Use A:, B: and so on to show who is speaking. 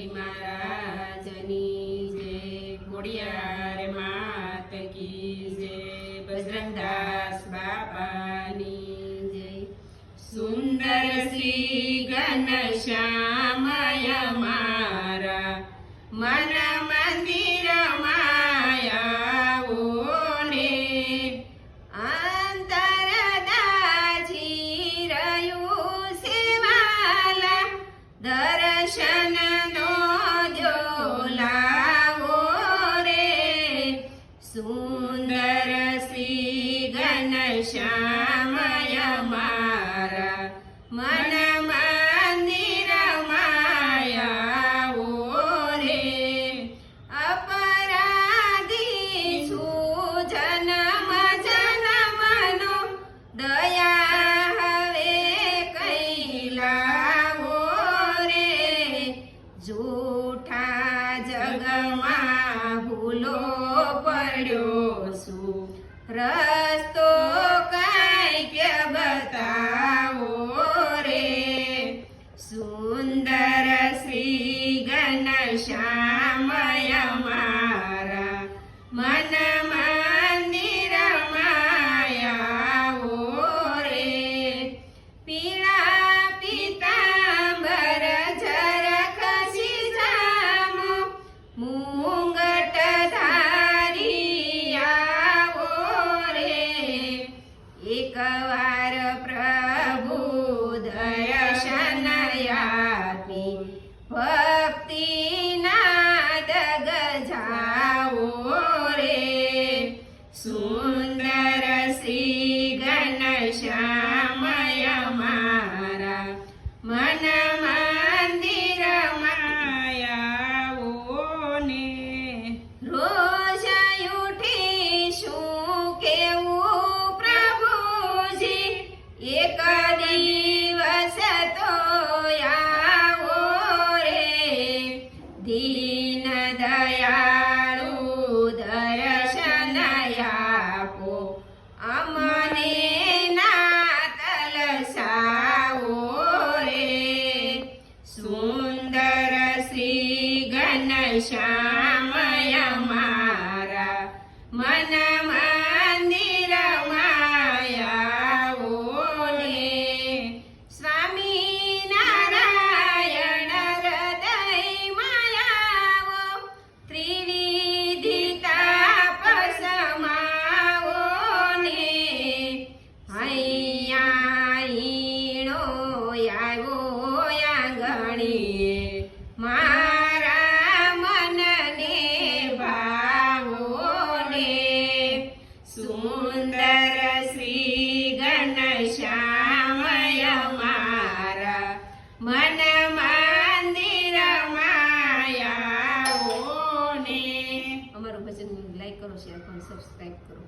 A: ગણપતિ મહારાજની જય ખોડિયાર માત કી જય બજરંગદાસ બાપાની જય. સુંદર શ્રી ઘનશ્યામય ઘનશ્યામય મારા મન મંદિર રે અપરાધી છું જન્મ જન્મનો દયા હવે રે જૂઠા જગમાં ભૂલો પડ્યો છું ઘનશ્યામય મારા મન ઘનશ્યામય ઘનશ્યામય મારા મન મંદિર માયાવો ને સ્વામી નારાયણ હૃદય માયાવો ત્રિવિધિ તાપસ માવો ને હૈયા ઈણો આવ્યો કરો સબસ્ક્રાઈબ કરો.